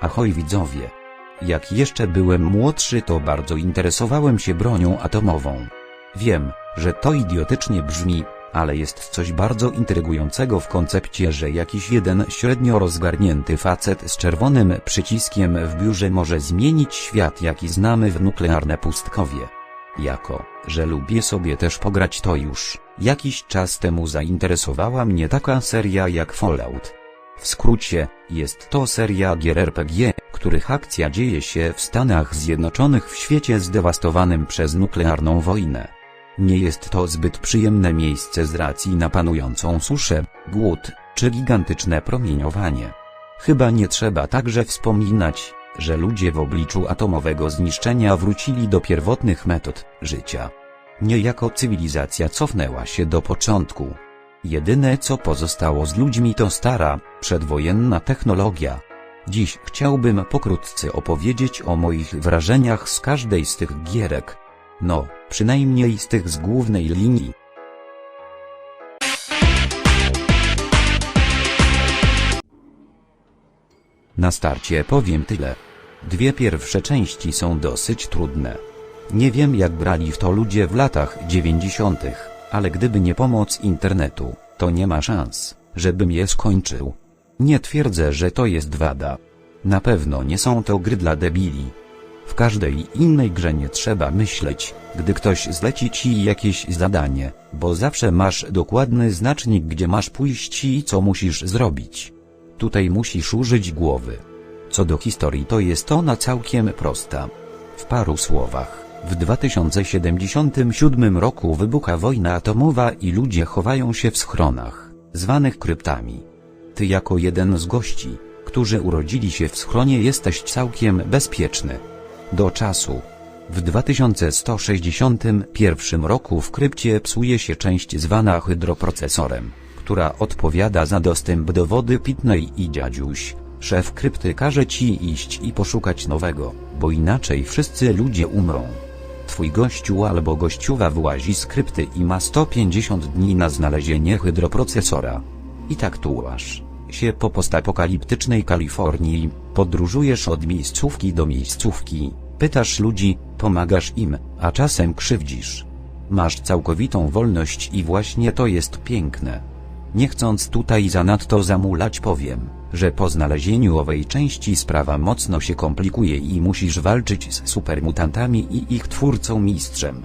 Ahoj widzowie. Jak jeszcze byłem młodszy to bardzo interesowałem się bronią atomową. Wiem, że to idiotycznie brzmi, ale jest coś bardzo intrygującego w koncepcie, że jakiś jeden średnio rozgarnięty facet z czerwonym przyciskiem w biurze może zmienić świat jaki znamy w nuklearne pustkowie. Jako, że lubię sobie też pograć to już, jakiś czas temu zainteresowała mnie taka seria jak Fallout. W skrócie, jest to seria gier RPG, których akcja dzieje się w Stanach Zjednoczonych w świecie zdewastowanym przez nuklearną wojnę. Nie jest to zbyt przyjemne miejsce z racji na panującą suszę, głód, czy gigantyczne promieniowanie. Chyba nie trzeba także wspominać, że ludzie w obliczu atomowego zniszczenia wrócili do pierwotnych metod życia. Niejako cywilizacja cofnęła się do początku. Jedyne co pozostało z ludźmi to stara, przedwojenna technologia. Dziś chciałbym pokrótce opowiedzieć o moich wrażeniach z każdej z tych gierek. No, przynajmniej z tych z głównej linii. Na starcie powiem tyle. Dwie pierwsze części są dosyć trudne. Nie wiem jak brali w to ludzie w latach 90., ale gdyby nie pomoc internetu, to nie ma szans, żebym je skończył. Nie twierdzę, że to jest wada. Na pewno nie są to gry dla debili. W każdej innej grze nie trzeba myśleć, gdy ktoś zleci ci jakieś zadanie, bo zawsze masz dokładny znacznik gdzie masz pójść i co musisz zrobić. Tutaj musisz użyć głowy. Co do historii to jest ona całkiem prosta. W paru słowach, w 2077 roku wybucha wojna atomowa i ludzie chowają się w schronach, zwanych kryptami. Ty jako jeden z gości, którzy urodzili się w schronie jesteś całkiem bezpieczny. Do czasu. W 2161 roku w krypcie psuje się część zwana hydroprocesorem, która odpowiada za dostęp do wody pitnej i dziadziuś. Szef krypty każe ci iść i poszukać nowego, bo inaczej wszyscy ludzie umrą. Twój gościu albo gościuwa wyłazi z krypty i ma 150 dni na znalezienie hydroprocesora. I tak tułasz się po postapokaliptycznej Kalifornii, podróżujesz od miejscówki do miejscówki, pytasz ludzi, pomagasz im, a czasem krzywdzisz. Masz całkowitą wolność i właśnie to jest piękne. Nie chcąc tutaj zanadto zamulać powiem, że po znalezieniu owej części sprawa mocno się komplikuje i musisz walczyć z supermutantami i ich twórcą mistrzem.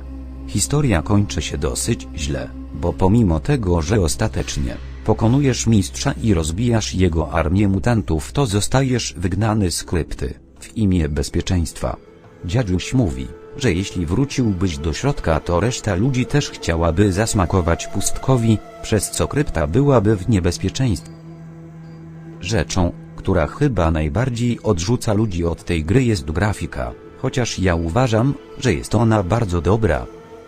Historia kończy się dosyć źle, bo pomimo tego, że ostatecznie pokonujesz mistrza i rozbijasz jego armię mutantów to zostajesz wygnany z krypty, w imię bezpieczeństwa. Dziadziuś mówi, że jeśli wróciłbyś do środka to reszta ludzi też chciałaby zasmakować pustkowi, przez co krypta byłaby w niebezpieczeństwie. Rzeczą, która chyba najbardziej odrzuca ludzi od tej gry jest grafika, chociaż ja uważam, że jest ona bardzo dobra.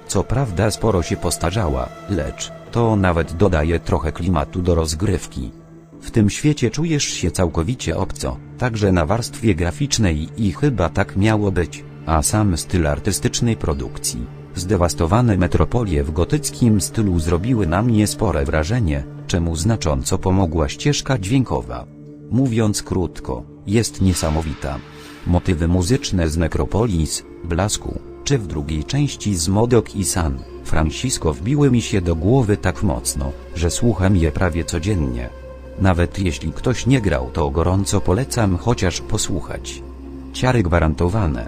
Co prawda sporo się postarzała, lecz to nawet dodaje trochę klimatu do rozgrywki. W tym świecie czujesz się całkowicie obco, także na warstwie graficznej i chyba tak miało być, a sam styl artystycznej produkcji. Zdewastowane metropolie w gotyckim stylu zrobiły na mnie spore wrażenie, czemu znacząco pomogła ścieżka dźwiękowa. Mówiąc krótko, jest niesamowita. Motywy muzyczne z Necropolis, Blasku, czy w drugiej części z Modok i San Francisco wbiły mi się do głowy tak mocno, że słucham je prawie codziennie. Nawet jeśli ktoś nie grał to gorąco polecam chociaż posłuchać. Ciary gwarantowane.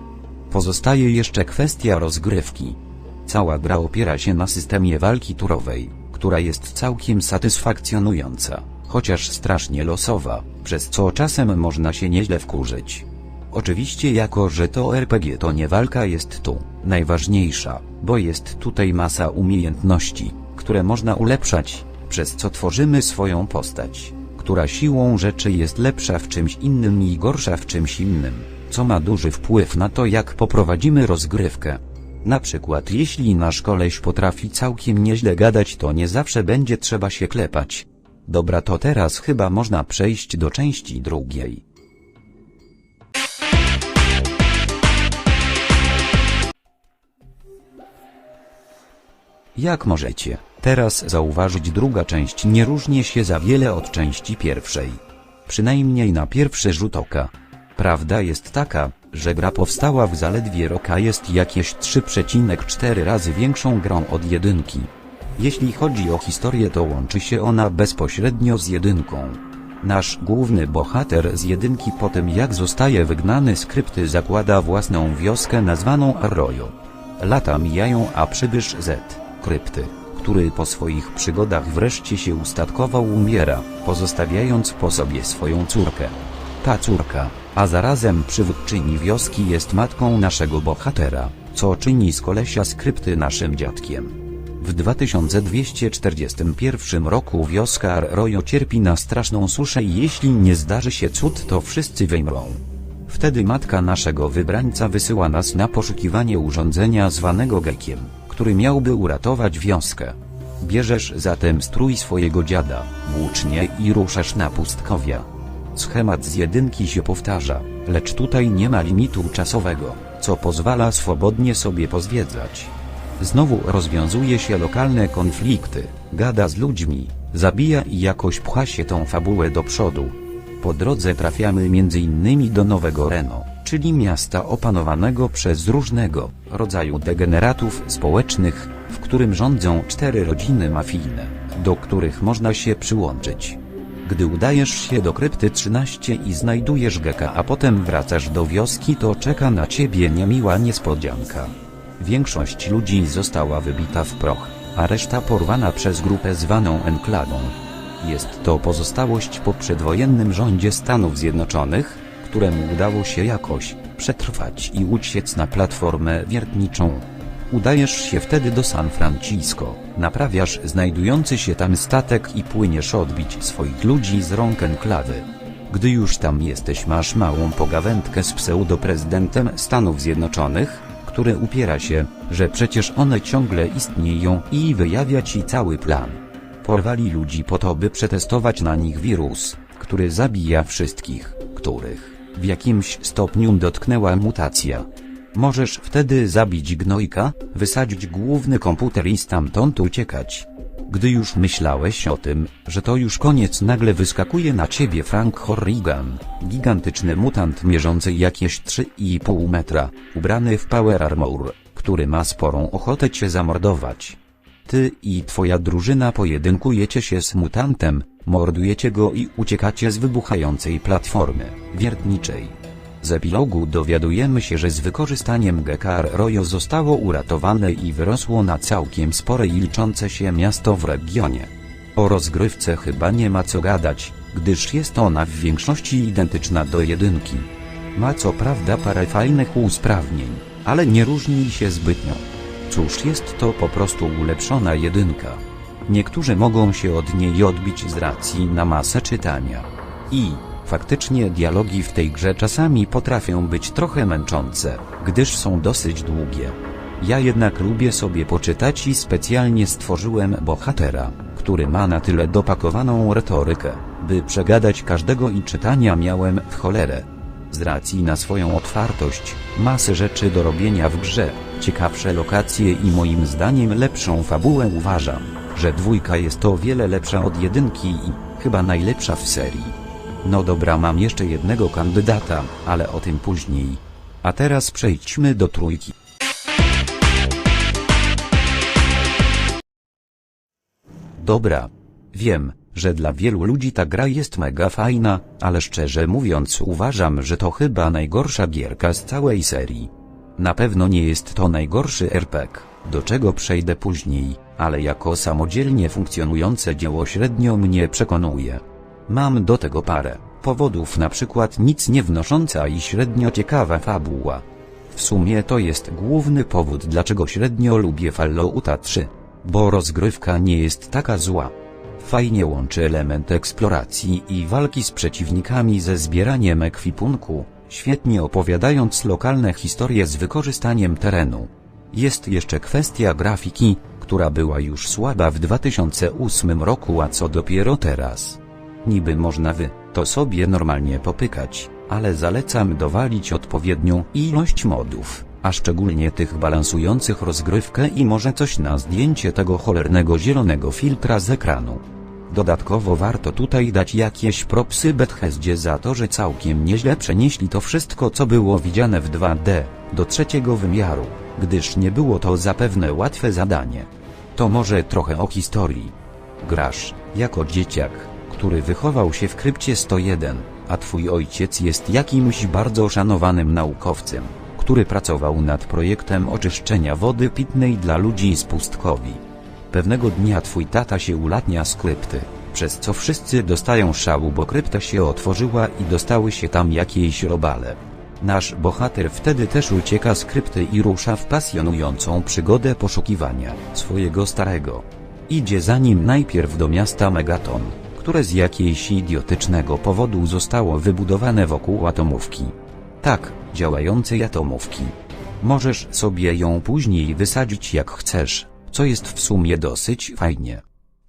Pozostaje jeszcze kwestia rozgrywki. Cała gra opiera się na systemie walki turowej, która jest całkiem satysfakcjonująca, chociaż strasznie losowa, przez co czasem można się nieźle wkurzyć. Oczywiście jako, że to RPG to nie walka jest tu najważniejsza, bo jest tutaj masa umiejętności, które można ulepszać, przez co tworzymy swoją postać, która siłą rzeczy jest lepsza w czymś innym i gorsza w czymś innym, co ma duży wpływ na to jak poprowadzimy rozgrywkę. Na przykład jeśli nasz koleś potrafi całkiem nieźle gadać to nie zawsze będzie trzeba się klepać. Dobra to teraz chyba można przejść do części drugiej. Jak możecie teraz zauważyć druga część nie różni się za wiele od części pierwszej. Przynajmniej na pierwszy rzut oka. Prawda jest taka, że gra powstała w zaledwie rok a jest jakieś 3,4 razy większą grą od jedynki. Jeśli chodzi o historię to łączy się ona bezpośrednio z jedynką. Nasz główny bohater z jedynki po tym jak zostaje wygnany z krypty zakłada własną wioskę nazwaną Arroyo. Lata mijają a przybysz Z, krypty, który po swoich przygodach wreszcie się ustatkował umiera, pozostawiając po sobie swoją córkę. Ta córka, a zarazem przywódczyni wioski jest matką naszego bohatera, co czyni z kolesia skrypty naszym dziadkiem. W 2241 roku wioska Arroyo cierpi na straszną suszę i jeśli nie zdarzy się cud to wszyscy wymrą. Wtedy matka naszego wybrańca wysyła nas na poszukiwanie urządzenia zwanego gekiem, który miałby uratować wioskę. Bierzesz zatem strój swojego dziada, włócznie i ruszasz na pustkowia. Schemat z jedynki się powtarza, lecz tutaj nie ma limitu czasowego, co pozwala swobodnie sobie pozwiedzać. Znowu rozwiązuje się lokalne konflikty, gada z ludźmi, zabija i jakoś pcha się tą fabułę do przodu. Po drodze trafiamy m.in. do Nowego Reno, czyli miasta opanowanego przez różnego rodzaju degeneratów społecznych, w którym rządzą cztery rodziny mafijne, do których można się przyłączyć. Gdy udajesz się do krypty 13 i znajdujesz Geka a potem wracasz do wioski to czeka na ciebie niemiła niespodzianka. Większość ludzi została wybita w proch, a reszta porwana przez grupę zwaną Enklawą. Jest to pozostałość po przedwojennym rządzie Stanów Zjednoczonych, któremu udało się jakoś przetrwać i uciec na platformę wiertniczą. Udajesz się wtedy do San Francisco, naprawiasz znajdujący się tam statek i płyniesz odbić swoich ludzi z rąk enklawy. Gdy już tam jesteś masz małą pogawędkę z pseudoprezydentem Stanów Zjednoczonych, który upiera się, że przecież one ciągle istnieją i wyjawia ci cały plan. Porwali ludzi po to by przetestować na nich wirus, który zabija wszystkich, których w jakimś stopniu dotknęła mutacja. Możesz wtedy zabić gnojka, wysadzić główny komputer i stamtąd uciekać. Gdy już myślałeś o tym, że to już koniec nagle wyskakuje na ciebie Frank Horrigan, gigantyczny mutant mierzący jakieś 3,5 metra, ubrany w power armor, który ma sporą ochotę cię zamordować. Ty i twoja drużyna pojedynkujecie się z mutantem, mordujecie go i uciekacie z wybuchającej platformy wiertniczej. Z epilogu dowiadujemy się, że z wykorzystaniem Gekar Royo zostało uratowane i wyrosło na całkiem spore i liczące się miasto w regionie. O rozgrywce chyba nie ma co gadać, gdyż jest ona w większości identyczna do jedynki. Ma co prawda parę fajnych usprawnień, ale nie różni się zbytnio. Cóż jest to po prostu ulepszona jedynka. Niektórzy mogą się od niej odbić z racji na masę czytania. I, faktycznie dialogi w tej grze czasami potrafią być trochę męczące, gdyż są dosyć długie. Ja jednak lubię sobie poczytać i specjalnie stworzyłem bohatera, który ma na tyle dopakowaną retorykę, by przegadać każdego i czytania miałem w cholerę. Z racji na swoją otwartość, masę rzeczy do robienia w grze, ciekawsze lokacje i moim zdaniem lepszą fabułę uważam, że dwójka jest o wiele lepsza od jedynki i chyba najlepsza w serii. No dobra mam jeszcze jednego kandydata, ale o tym później. A teraz przejdźmy do trójki. Dobra. Wiem, że dla wielu ludzi ta gra jest mega fajna, ale szczerze mówiąc uważam, że to chyba najgorsza gierka z całej serii. Na pewno nie jest to najgorszy RPG, do czego przejdę później, ale jako samodzielnie funkcjonujące dzieło średnio mnie przekonuje. Mam do tego parę powodów na przykład nic nie wnosząca i średnio ciekawa fabuła. W sumie to jest główny powód dlaczego średnio lubię Fallouta 3. Bo rozgrywka nie jest taka zła. Fajnie łączy element eksploracji i walki z przeciwnikami ze zbieraniem ekwipunku, świetnie opowiadając lokalne historie z wykorzystaniem terenu. Jest jeszcze kwestia grafiki, która była już słaba w 2008 roku, a co dopiero teraz. Niby można wy, to sobie normalnie popykać, ale zalecam dowalić odpowiednią ilość modów, a szczególnie tych balansujących rozgrywkę i może coś na zdjęcie tego cholernego zielonego filtra z ekranu. Dodatkowo warto tutaj dać jakieś propsy Bethesdzie za to, że całkiem nieźle przenieśli to wszystko co było widziane w 2D, do trzeciego wymiaru, gdyż nie było to zapewne łatwe zadanie. To może trochę o historii. Grasz, jako dzieciak, który wychował się w krypcie 101, a twój ojciec jest jakimś bardzo szanowanym naukowcem, który pracował nad projektem oczyszczenia wody pitnej dla ludzi z pustkowi. Pewnego dnia twój tata się ulatnia z krypty, przez co wszyscy dostają szału, bo krypta się otworzyła i dostały się tam jakieś robale. Nasz bohater wtedy też ucieka z krypty i rusza w pasjonującą przygodę poszukiwania swojego starego. Idzie za nim najpierw do miasta Megaton, które z jakiejś idiotycznego powodu zostało wybudowane wokół atomówki. Tak, działającej atomówki. Możesz sobie ją później wysadzić jak chcesz, co jest w sumie dosyć fajnie.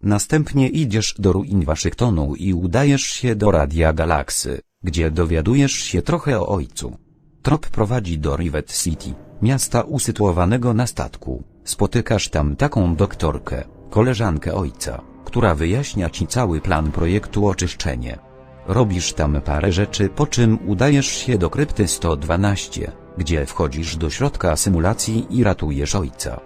Następnie idziesz do ruin Waszyngtonu i udajesz się do Radia Galaksy, gdzie dowiadujesz się trochę o ojcu. Trop prowadzi do Rivet City, miasta usytuowanego na statku. Spotykasz tam taką doktorkę, koleżankę ojca, która wyjaśnia ci cały plan projektu oczyszczenie. Robisz tam parę rzeczy po czym udajesz się do krypty 112, gdzie wchodzisz do środka symulacji i ratujesz ojca.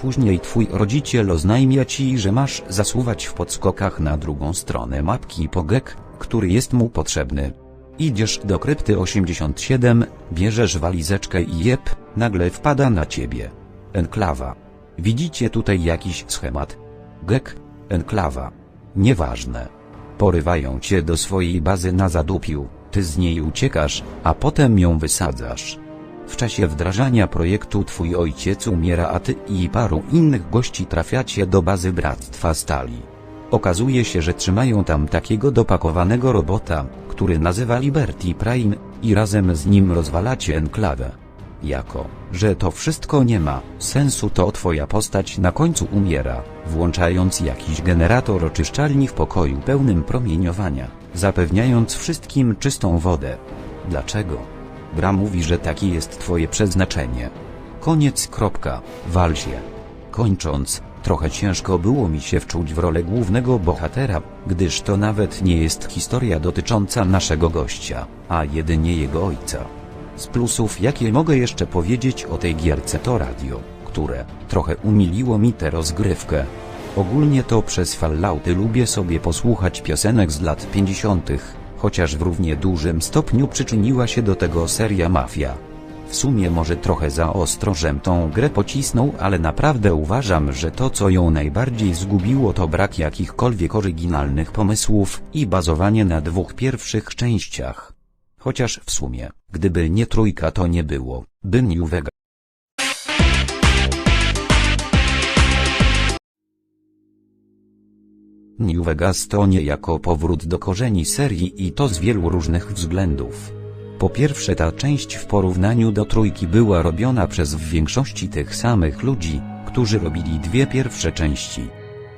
Później twój rodziciel oznajmia ci, że masz zasuwać w podskokach na drugą stronę mapki Pogek, który jest mu potrzebny. Idziesz do krypty 87, bierzesz walizeczkę i jeb, nagle wpada na ciebie. Enklawa. Widzicie tutaj jakiś schemat? Gek, enklawa. Nieważne. Porywają cię do swojej bazy na zadupiu, ty z niej uciekasz, a potem ją wysadzasz. W czasie wdrażania projektu twój ojciec umiera, a ty i paru innych gości trafiacie do bazy Bractwa Stali. Okazuje się, że trzymają tam takiego dopakowanego robota, który nazywa Liberty Prime, i razem z nim rozwalacie enklawę. Jako, że to wszystko nie ma sensu to twoja postać na końcu umiera, włączając jakiś generator oczyszczalni w pokoju pełnym promieniowania, zapewniając wszystkim czystą wodę. Dlaczego? Gra mówi, że takie jest twoje przeznaczenie. Koniec kropka, wal się. Kończąc, trochę ciężko było mi się wczuć w rolę głównego bohatera, gdyż to nawet nie jest historia dotycząca naszego gościa, a jedynie jego ojca. Z plusów jakie mogę jeszcze powiedzieć o tej gierce to radio, które trochę umiliło mi tę rozgrywkę. Ogólnie to przez Fallouty lubię sobie posłuchać piosenek z lat 50., chociaż w równie dużym stopniu przyczyniła się do tego seria Mafia. W sumie może trochę za ostro, żem tą grę pocisnął, ale naprawdę uważam, że to co ją najbardziej zgubiło to brak jakichkolwiek oryginalnych pomysłów i bazowanie na dwóch pierwszych częściach. Chociaż w sumie, gdyby nie trójka to nie było, by New Vegas. New Vegas to niejako powrót do korzeni serii i to z wielu różnych względów. Po pierwsze ta część w porównaniu do trójki była robiona przez w większości tych samych ludzi, którzy robili dwie pierwsze części.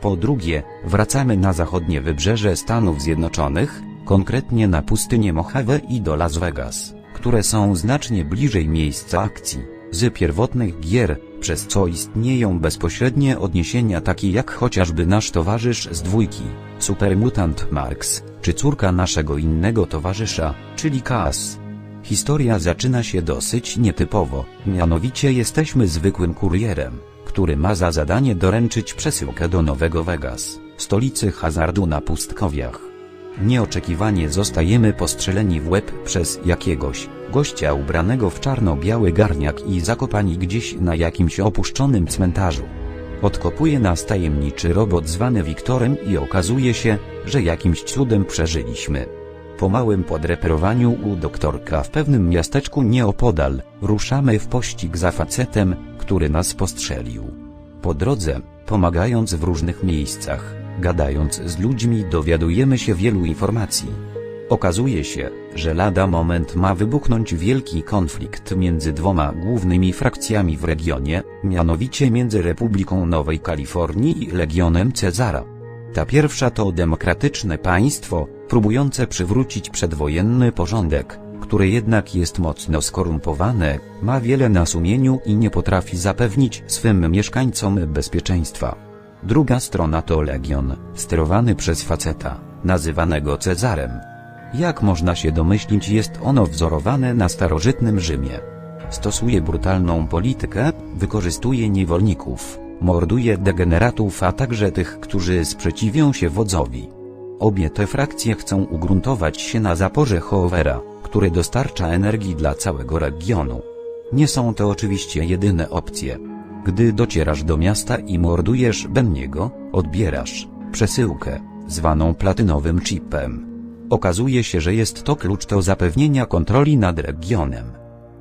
Po drugie, wracamy na zachodnie wybrzeże Stanów Zjednoczonych, konkretnie na pustynię Mojave i do Las Vegas, które są znacznie bliżej miejsca akcji, z pierwotnych gier, przez co istnieją bezpośrednie odniesienia takie jak chociażby nasz towarzysz z dwójki, Supermutant Marx, czy córka naszego innego towarzysza, czyli Kas. Historia zaczyna się dosyć nietypowo, mianowicie jesteśmy zwykłym kurierem, który ma za zadanie doręczyć przesyłkę do Nowego Vegas, stolicy hazardu na pustkowiach. Nieoczekiwanie zostajemy postrzeleni w łeb przez jakiegoś gościa ubranego w czarno-biały garniak i zakopani gdzieś na jakimś opuszczonym cmentarzu. Odkopuje nas tajemniczy robot zwany Wiktorem i okazuje się, że jakimś cudem przeżyliśmy. Po małym podreperowaniu u doktorka w pewnym miasteczku nieopodal, ruszamy w pościg za facetem, który nas postrzelił. Po drodze, pomagając w różnych miejscach, gadając z ludźmi dowiadujemy się wielu informacji. Okazuje się, że lada moment ma wybuchnąć wielki konflikt między dwoma głównymi frakcjami w regionie, mianowicie między Republiką Nowej Kalifornii i Legionem Cezara. Ta pierwsza to demokratyczne państwo, próbujące przywrócić przedwojenny porządek, które jednak jest mocno skorumpowane, ma wiele na sumieniu i nie potrafi zapewnić swym mieszkańcom bezpieczeństwa. Druga strona to Legion, sterowany przez faceta, nazywanego Cezarem. Jak można się domyślić jest ono wzorowane na starożytnym Rzymie. Stosuje brutalną politykę, wykorzystuje niewolników, morduje degeneratów a także tych, którzy sprzeciwią się wodzowi. Obie te frakcje chcą ugruntować się na zaporze Hoovera, który dostarcza energii dla całego regionu. Nie są to oczywiście jedyne opcje. Gdy docierasz do miasta i mordujesz Benniego, odbierasz przesyłkę, zwaną platynowym chipem. Okazuje się, że jest to klucz do zapewnienia kontroli nad regionem.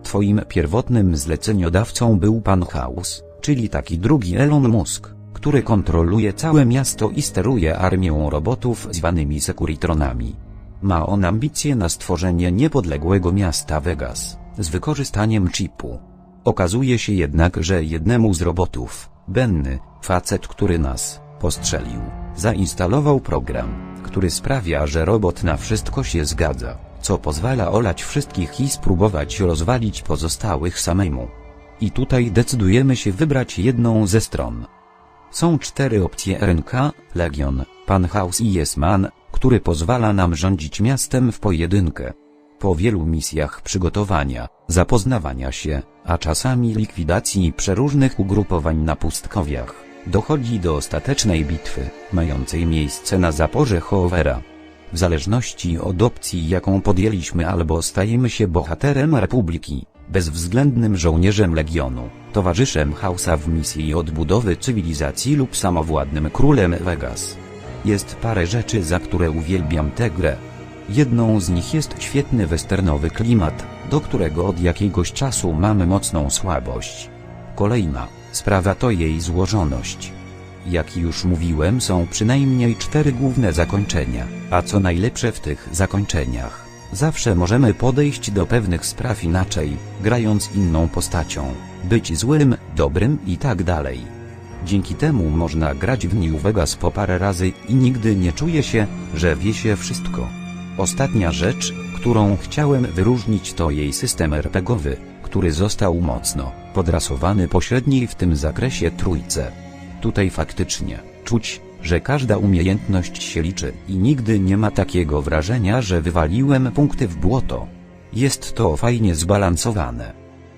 Twoim pierwotnym zleceniodawcą był pan House, czyli taki drugi Elon Musk, który kontroluje całe miasto i steruje armią robotów zwanymi Securitronami. Ma on ambicje na stworzenie niepodległego miasta Vegas, z wykorzystaniem chipu. Okazuje się jednak, że jednemu z robotów, Benny, facet, który nas postrzelił, zainstalował program, który sprawia, że robot na wszystko się zgadza, co pozwala olać wszystkich i spróbować rozwalić pozostałych samemu. I tutaj decydujemy się wybrać jedną ze stron. Są cztery opcje RNK, Legion, Panhouse i Yesman, który pozwala nam rządzić miastem w pojedynkę. Po wielu misjach przygotowania, zapoznawania się, a czasami likwidacji przeróżnych ugrupowań na pustkowiach, dochodzi do ostatecznej bitwy, mającej miejsce na zaporze Hoovera. W zależności od opcji jaką podjęliśmy albo stajemy się bohaterem Republiki, bezwzględnym żołnierzem Legionu, towarzyszem Hausa w misji odbudowy cywilizacji lub samowładnym królem Vegas. Jest parę rzeczy za które uwielbiam tę grę. Jedną z nich jest świetny westernowy klimat, do którego od jakiegoś czasu mamy mocną słabość. Kolejna sprawa to jej złożoność. Jak już mówiłem są przynajmniej cztery główne zakończenia, a co najlepsze w tych zakończeniach, zawsze możemy podejść do pewnych spraw inaczej, grając inną postacią, być złym, dobrym i tak dalej. Dzięki temu można grać w New Vegas po parę razy i nigdy nie czuje się, że wie się wszystko. Ostatnia rzecz, którą chciałem wyróżnić to jej system RPGowy, który został mocno podrasowany pośredniej w tym zakresie trójce. Tutaj faktycznie czuć, że każda umiejętność się liczy i nigdy nie ma takiego wrażenia, że wywaliłem punkty w błoto. Jest to fajnie zbalansowane.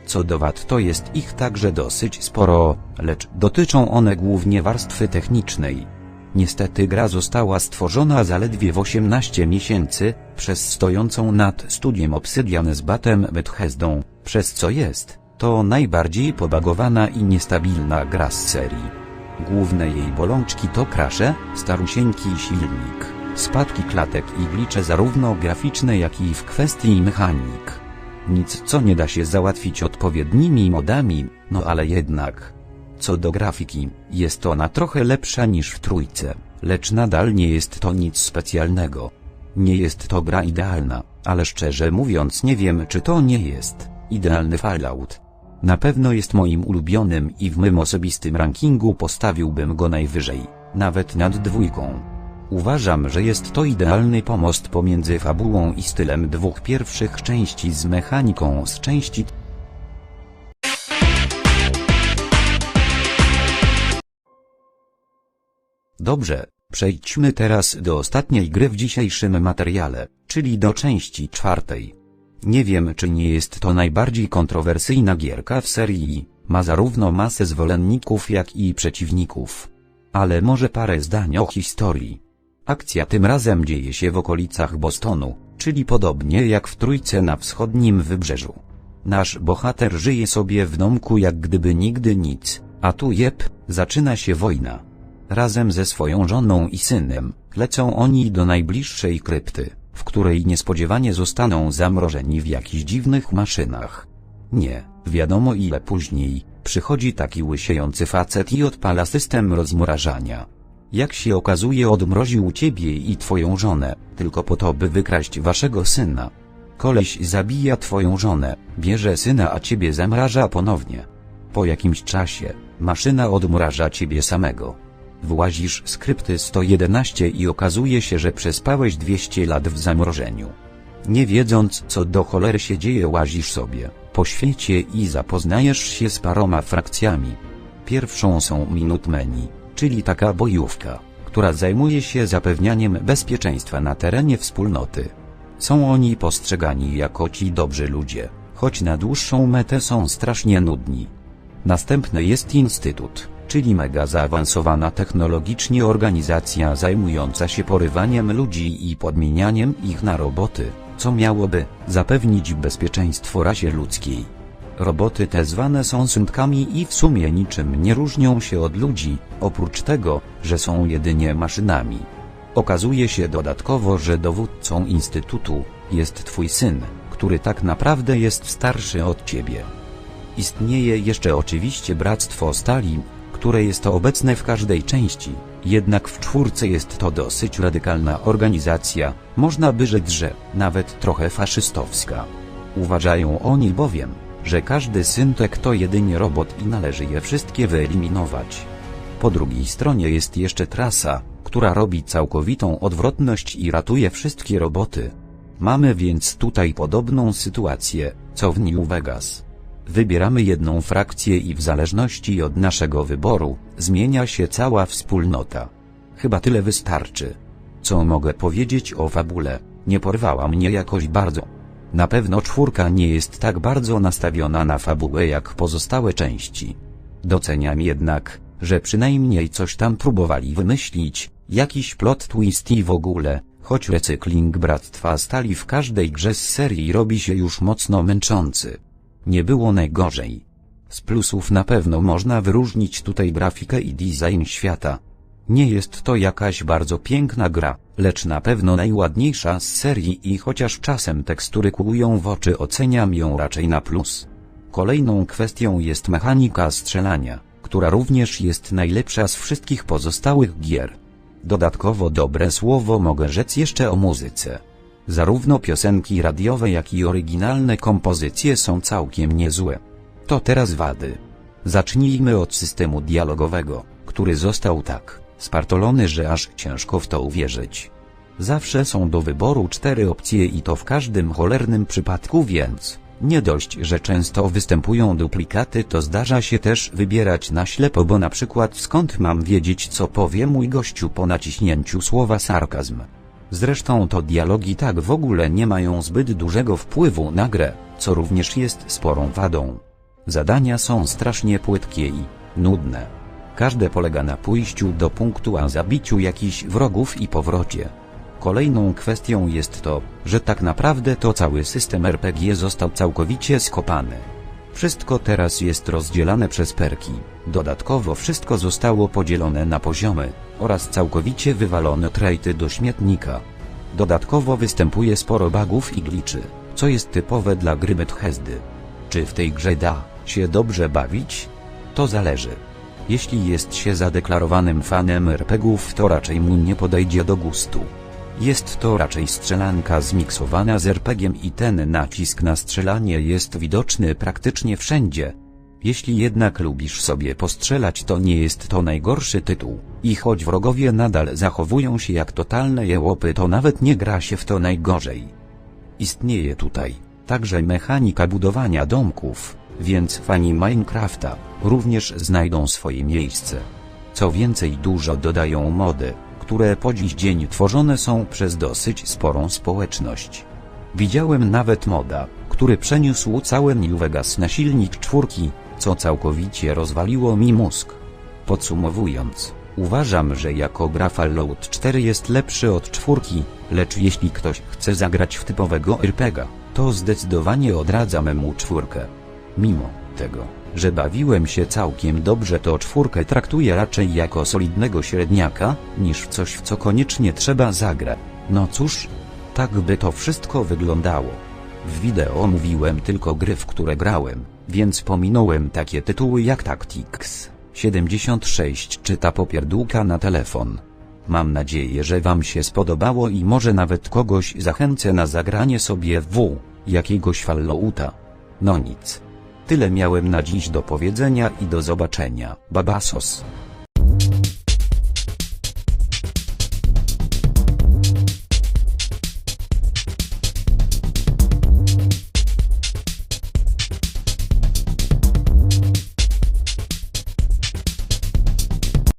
Co do wad to jest ich także dosyć sporo, lecz dotyczą one głównie warstwy technicznej. Niestety gra została stworzona zaledwie w 18 miesięcy, przez stojącą nad studiem Obsidian z Batem Bethesdą, przez co jest to najbardziej pobagowana i niestabilna gra z serii. Główne jej bolączki to krasze, starusieńki silnik, spadki klatek i glicze zarówno graficzne jak i w kwestii mechanik. Nic co nie da się załatwić odpowiednimi modami, no ale jednak. Co do grafiki, jest ona trochę lepsza niż w trójce, lecz nadal nie jest to nic specjalnego. Nie jest to gra idealna, ale szczerze mówiąc nie wiem czy to nie jest idealny Fallout. Na pewno jest moim ulubionym i w mym osobistym rankingu postawiłbym go najwyżej, nawet nad dwójką. Uważam, że jest to idealny pomost pomiędzy fabułą i stylem dwóch pierwszych części z mechaniką z części Dobrze, przejdźmy teraz do ostatniej gry w dzisiejszym materiale, czyli do części czwartej. Nie wiem czy nie jest to najbardziej kontrowersyjna gierka w serii, ma zarówno masę zwolenników jak i przeciwników. Ale może parę zdań o historii. Akcja tym razem dzieje się w okolicach Bostonu, czyli podobnie jak w Trójce na wschodnim wybrzeżu. Nasz bohater żyje sobie w domku jak gdyby nigdy nic, a tu jep, zaczyna się wojna. Razem ze swoją żoną i synem, lecą oni do najbliższej krypty w której niespodziewanie zostaną zamrożeni w jakichś dziwnych maszynach. Nie, wiadomo ile później, przychodzi taki łysiejący facet i odpala system rozmrażania. Jak się okazuje odmroził ciebie i twoją żonę, tylko po to by wykraść waszego syna. Koleś zabija twoją żonę, bierze syna a ciebie zamraża ponownie. Po jakimś czasie, maszyna odmraża ciebie samego. Włazisz skrypty 111 i okazuje się, że przespałeś 200 lat w zamrożeniu. Nie wiedząc co do cholery się dzieje łazisz sobie po świecie i zapoznajesz się z paroma frakcjami. Pierwszą są Minutmeni, czyli taka bojówka, która zajmuje się zapewnianiem bezpieczeństwa na terenie wspólnoty. Są oni postrzegani jako ci dobrzy ludzie, choć na dłuższą metę są strasznie nudni. Następny jest Instytut, czyli mega zaawansowana technologicznie organizacja zajmująca się porywaniem ludzi i podmienianiem ich na roboty, co miałoby zapewnić bezpieczeństwo rasie ludzkiej. Roboty te zwane są syntkami i w sumie niczym nie różnią się od ludzi, oprócz tego, że są jedynie maszynami. Okazuje się dodatkowo, że dowódcą Instytutu jest twój syn, który tak naprawdę jest starszy od ciebie. Istnieje jeszcze oczywiście Bractwo Stali, które jest to obecne w każdej części, jednak w czwórce jest to dosyć radykalna organizacja, można by rzec, że nawet trochę faszystowska. Uważają oni bowiem, że każdy syntek to jedynie robot i należy je wszystkie wyeliminować. Po drugiej stronie jest jeszcze trasa, która robi całkowitą odwrotność i ratuje wszystkie roboty. Mamy więc tutaj podobną sytuację, co w New Vegas. Wybieramy jedną frakcję i w zależności od naszego wyboru, zmienia się cała wspólnota. Chyba tyle wystarczy. Co mogę powiedzieć o fabule? Nie porwała mnie jakoś bardzo. Na pewno czwórka nie jest tak bardzo nastawiona na fabułę jak pozostałe części. Doceniam jednak, że przynajmniej coś tam próbowali wymyślić, jakiś plot twist i w ogóle, choć recykling Bractwa Stali w każdej grze z serii robi się już mocno męczący. Nie było najgorzej. Z plusów na pewno można wyróżnić tutaj grafikę i design świata. Nie jest to jakaś bardzo piękna gra, lecz na pewno najładniejsza z serii i chociaż czasem tekstury kłują w oczy oceniam ją raczej na plus. Kolejną kwestią jest mechanika strzelania, która również jest najlepsza z wszystkich pozostałych gier. Dodatkowo dobre słowo mogę rzec jeszcze o muzyce. Zarówno piosenki radiowe jak i oryginalne kompozycje są całkiem niezłe. To teraz wady. Zacznijmy od systemu dialogowego, który został tak spartolony, że aż ciężko w to uwierzyć. Zawsze są do wyboru cztery opcje i to w każdym cholernym przypadku więc, nie dość, że często występują duplikaty to zdarza się też wybierać na ślepo bo na przykład skąd mam wiedzieć co powie mój gościu po naciśnięciu słowa sarkazm. Zresztą to dialogi tak w ogóle nie mają zbyt dużego wpływu na grę, co również jest sporą wadą. Zadania są strasznie płytkie i nudne. Każde polega na pójściu do punktu a zabiciu jakichś wrogów i powrocie. Kolejną kwestią jest to, że tak naprawdę to cały system RPG został całkowicie skopany. Wszystko teraz jest rozdzielane przez perki. Dodatkowo wszystko zostało podzielone na poziomy oraz całkowicie wywalone trajty do śmietnika. Dodatkowo występuje sporo bugów i gliczy, co jest typowe dla gry Bethesdy. Czy w tej grze da się dobrze bawić? To zależy. Jeśli jest się zadeklarowanym fanem RPGów to raczej mu nie podejdzie do gustu. Jest to raczej strzelanka zmiksowana z RPGiem i ten nacisk na strzelanie jest widoczny praktycznie wszędzie. Jeśli jednak lubisz sobie postrzelać to nie jest to najgorszy tytuł, i choć wrogowie nadal zachowują się jak totalne jełopy to nawet nie gra się w to najgorzej. Istnieje tutaj także mechanika budowania domków, więc fani Minecrafta również znajdą swoje miejsce. Co więcej dużo dodają mody, które po dziś dzień tworzone są przez dosyć sporą społeczność. Widziałem nawet moda, który przeniósł całe New Vegas na silnik czwórki, co całkowicie rozwaliło mi mózg. Podsumowując, uważam, że jako gra Fallout 4 jest lepszy od czwórki, lecz jeśli ktoś chce zagrać w typowego RPGa, to zdecydowanie odradzam mu czwórkę. Mimo tego, że bawiłem się całkiem dobrze to czwórkę traktuję raczej jako solidnego średniaka, niż coś w co koniecznie trzeba zagrać. No cóż, tak by to wszystko wyglądało. W wideo mówiłem tylko gry w które grałem, więc pominąłem takie tytuły jak Tactics 76 czy ta popierdółka na telefon. Mam nadzieję, że Wam się spodobało i może nawet kogoś zachęcę na zagranie sobie w jakiegoś Fallouta. No nic. Tyle miałem na dziś do powiedzenia i do zobaczenia, babasos.